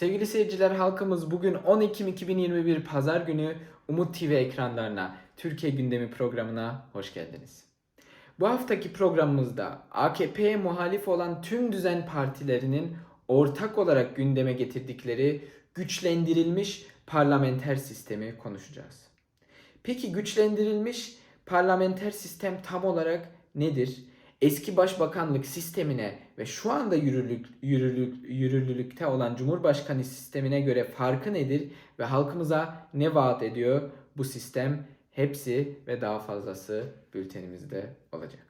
Sevgili seyirciler halkımız bugün 10 Ekim 2021 Pazar günü Umut TV ekranlarına Türkiye Gündemi programına hoş geldiniz. Bu haftaki programımızda AKP'ye muhalif olan tüm düzen partilerinin ortak olarak gündeme getirdikleri güçlendirilmiş parlamenter sistemi konuşacağız. Peki güçlendirilmiş parlamenter sistem tam olarak nedir? Eski başbakanlık sistemine ve şu anda yürürlük, yürürlük, yürürlülükte olan Cumhurbaşkanı sistemine göre farkı nedir ve halkımıza ne vaat ediyor bu sistem? Hepsi ve daha fazlası bültenimizde olacak.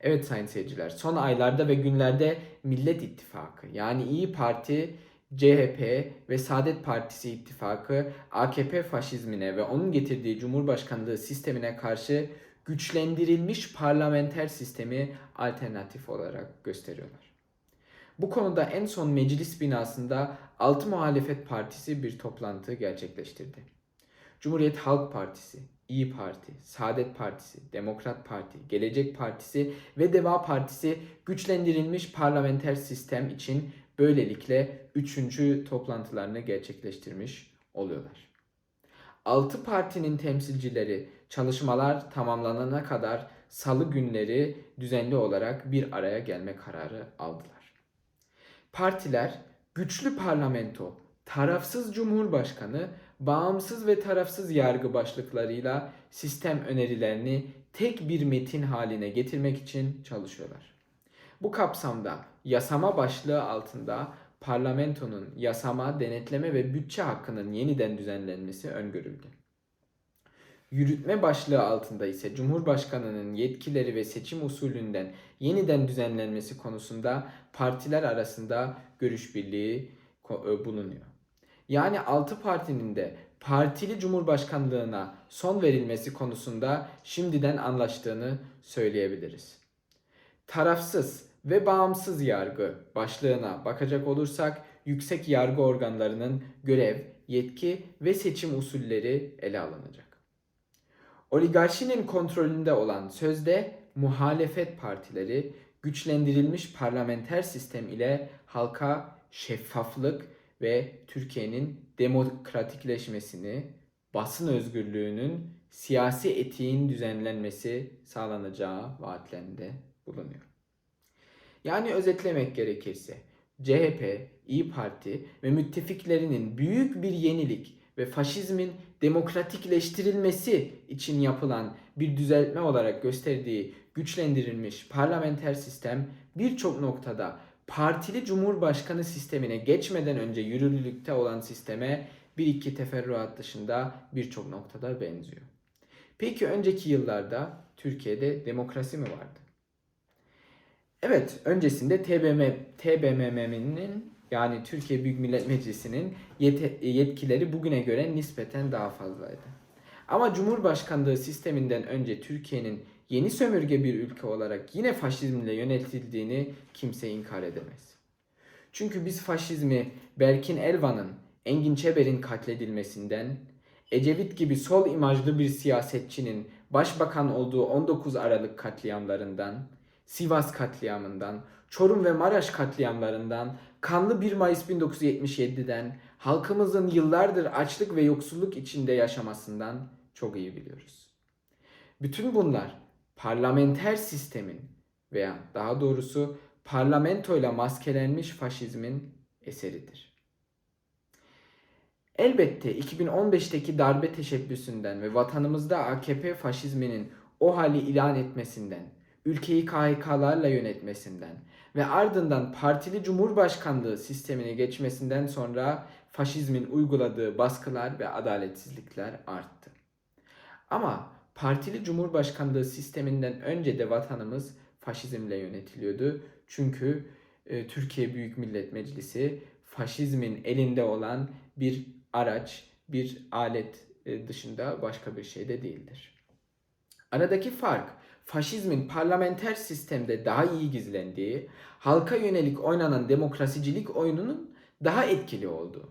Evet sayın seyirciler, son aylarda ve günlerde Millet İttifakı yani İyi Parti, CHP ve Saadet Partisi ittifakı AKP faşizmine ve onun getirdiği Cumhurbaşkanlığı sistemine karşı güçlendirilmiş parlamenter sistemi alternatif olarak gösteriyorlar. Bu konuda en son meclis binasında 6 muhalefet partisi bir toplantı gerçekleştirdi. Cumhuriyet Halk Partisi, İyi Parti, Saadet Partisi, Demokrat Parti, Gelecek Partisi ve Deva Partisi güçlendirilmiş parlamenter sistem için böylelikle 3. toplantılarını gerçekleştirmiş oluyorlar. 6 partinin temsilcileri çalışmalar tamamlanana kadar salı günleri düzenli olarak bir araya gelme kararı aldılar. Partiler güçlü parlamento, tarafsız cumhurbaşkanı, bağımsız ve tarafsız yargı başlıklarıyla sistem önerilerini tek bir metin haline getirmek için çalışıyorlar. Bu kapsamda yasama başlığı altında parlamentonun yasama, denetleme ve bütçe hakkının yeniden düzenlenmesi öngörüldü. Yürütme başlığı altında ise Cumhurbaşkanının yetkileri ve seçim usulünden yeniden düzenlenmesi konusunda partiler arasında görüş birliği e, bulunuyor. Yani 6 partinin de partili cumhurbaşkanlığına son verilmesi konusunda şimdiden anlaştığını söyleyebiliriz. Tarafsız ve bağımsız yargı başlığına bakacak olursak yüksek yargı organlarının görev, yetki ve seçim usulleri ele alınacak. Oligarşinin kontrolünde olan sözde muhalefet partileri güçlendirilmiş parlamenter sistem ile halka şeffaflık ve Türkiye'nin demokratikleşmesini, basın özgürlüğünün, siyasi etiğin düzenlenmesi sağlanacağı vaatlerinde bulunuyor. Yani özetlemek gerekirse CHP, İyi Parti ve müttefiklerinin büyük bir yenilik ve faşizmin demokratikleştirilmesi için yapılan bir düzeltme olarak gösterdiği güçlendirilmiş parlamenter sistem birçok noktada partili cumhurbaşkanı sistemine geçmeden önce yürürlülükte olan sisteme bir iki teferruat dışında birçok noktada benziyor. Peki önceki yıllarda Türkiye'de demokrasi mi vardı? Evet, öncesinde TBM, TBMM'nin yani Türkiye Büyük Millet Meclisi'nin yete- yetkileri bugüne göre nispeten daha fazlaydı. Ama Cumhurbaşkanlığı sisteminden önce Türkiye'nin yeni sömürge bir ülke olarak yine faşizmle yönetildiğini kimse inkar edemez. Çünkü biz faşizmi Berkin Elvan'ın, Engin Çeber'in katledilmesinden, Ecevit gibi sol imajlı bir siyasetçinin başbakan olduğu 19 Aralık katliamlarından, Sivas katliamından, Çorum ve Maraş katliamlarından, kanlı 1 Mayıs 1977'den, halkımızın yıllardır açlık ve yoksulluk içinde yaşamasından çok iyi biliyoruz. Bütün bunlar parlamenter sistemin veya daha doğrusu parlamentoyla maskelenmiş faşizmin eseridir. Elbette 2015'teki darbe teşebbüsünden ve vatanımızda AKP faşizminin o hali ilan etmesinden, ülkeyi KHK'larla yönetmesinden ve ardından partili cumhurbaşkanlığı sistemine geçmesinden sonra faşizmin uyguladığı baskılar ve adaletsizlikler arttı. Ama partili cumhurbaşkanlığı sisteminden önce de vatanımız faşizmle yönetiliyordu. Çünkü e, Türkiye Büyük Millet Meclisi faşizmin elinde olan bir araç, bir alet e, dışında başka bir şey de değildir. Aradaki fark faşizmin parlamenter sistemde daha iyi gizlendiği, halka yönelik oynanan demokrasicilik oyununun daha etkili olduğu.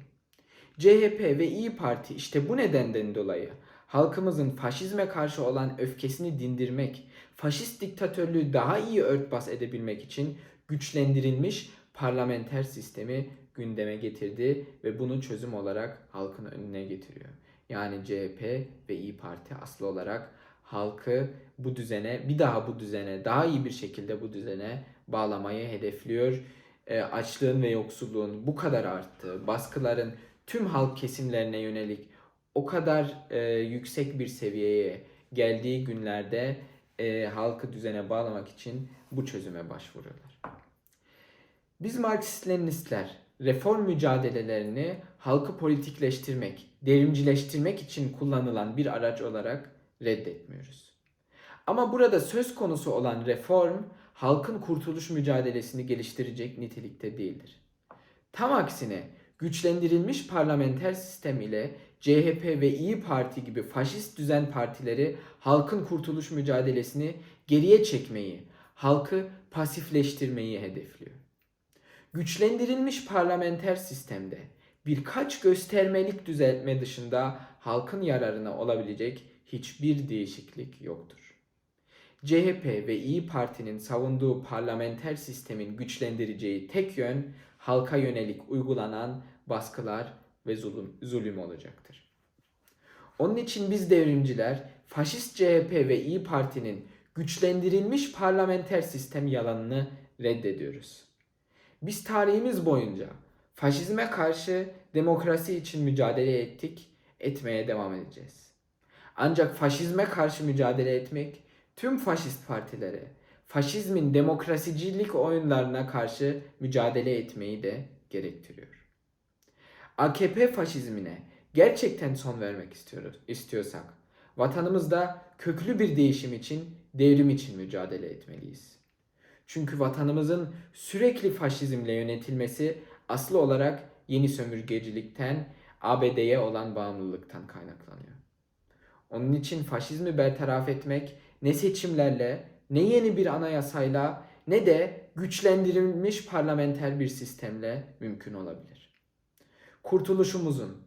CHP ve İyi Parti işte bu nedenden dolayı halkımızın faşizme karşı olan öfkesini dindirmek, faşist diktatörlüğü daha iyi örtbas edebilmek için güçlendirilmiş parlamenter sistemi gündeme getirdi ve bunu çözüm olarak halkın önüne getiriyor. Yani CHP ve İyi Parti aslı olarak halkı bu düzene, bir daha bu düzene, daha iyi bir şekilde bu düzene bağlamayı hedefliyor. E, açlığın ve yoksulluğun bu kadar arttığı, baskıların tüm halk kesimlerine yönelik o kadar e, yüksek bir seviyeye geldiği günlerde e, halkı düzene bağlamak için bu çözüme başvuruyorlar. Biz Marksist-Leninistler reform mücadelelerini halkı politikleştirmek, devrimcileştirmek için kullanılan bir araç olarak reddetmiyoruz. Ama burada söz konusu olan reform halkın kurtuluş mücadelesini geliştirecek nitelikte değildir. Tam aksine güçlendirilmiş parlamenter sistem ile CHP ve İyi Parti gibi faşist düzen partileri halkın kurtuluş mücadelesini geriye çekmeyi, halkı pasifleştirmeyi hedefliyor. Güçlendirilmiş parlamenter sistemde birkaç göstermelik düzeltme dışında halkın yararına olabilecek hiçbir değişiklik yoktur. CHP ve İyi Parti'nin savunduğu parlamenter sistemin güçlendireceği tek yön halka yönelik uygulanan baskılar ve zulüm, zulüm olacaktır. Onun için biz devrimciler faşist CHP ve İyi Parti'nin güçlendirilmiş parlamenter sistem yalanını reddediyoruz. Biz tarihimiz boyunca faşizme karşı demokrasi için mücadele ettik, etmeye devam edeceğiz. Ancak faşizme karşı mücadele etmek tüm faşist partilere, faşizmin demokrasicilik oyunlarına karşı mücadele etmeyi de gerektiriyor. AKP faşizmine gerçekten son vermek istiyoruz, istiyorsak vatanımızda köklü bir değişim için, devrim için mücadele etmeliyiz. Çünkü vatanımızın sürekli faşizmle yönetilmesi aslı olarak yeni sömürgecilikten, ABD'ye olan bağımlılıktan kaynaklanıyor. Onun için faşizmi bertaraf etmek ne seçimlerle, ne yeni bir anayasayla, ne de güçlendirilmiş parlamenter bir sistemle mümkün olabilir. Kurtuluşumuzun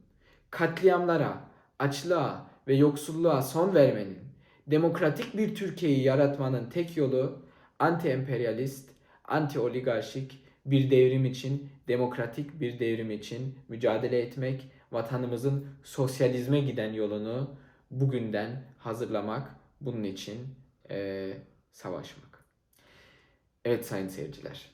katliamlara, açlığa ve yoksulluğa son vermenin, demokratik bir Türkiye'yi yaratmanın tek yolu anti-emperyalist, anti-oligarşik bir devrim için, demokratik bir devrim için mücadele etmek, vatanımızın sosyalizme giden yolunu bugünden hazırlamak, bunun için e, savaşmak. Evet sayın seyirciler,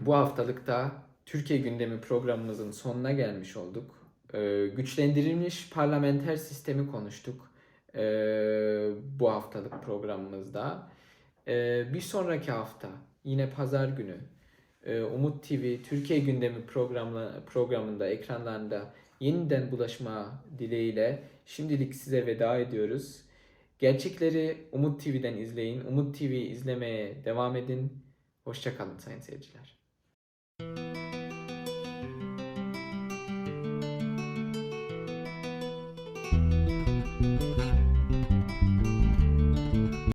bu haftalıkta Türkiye gündemi programımızın sonuna gelmiş olduk. E, güçlendirilmiş parlamenter sistemi konuştuk e, bu haftalık programımızda. E, bir sonraki hafta yine pazar günü e, Umut TV Türkiye gündemi programla, programında ekranlarında yeniden bulaşma dileğiyle şimdilik size veda ediyoruz. Gerçekleri Umut TV'den izleyin. Umut TV izlemeye devam edin. Hoşçakalın sayın seyirciler.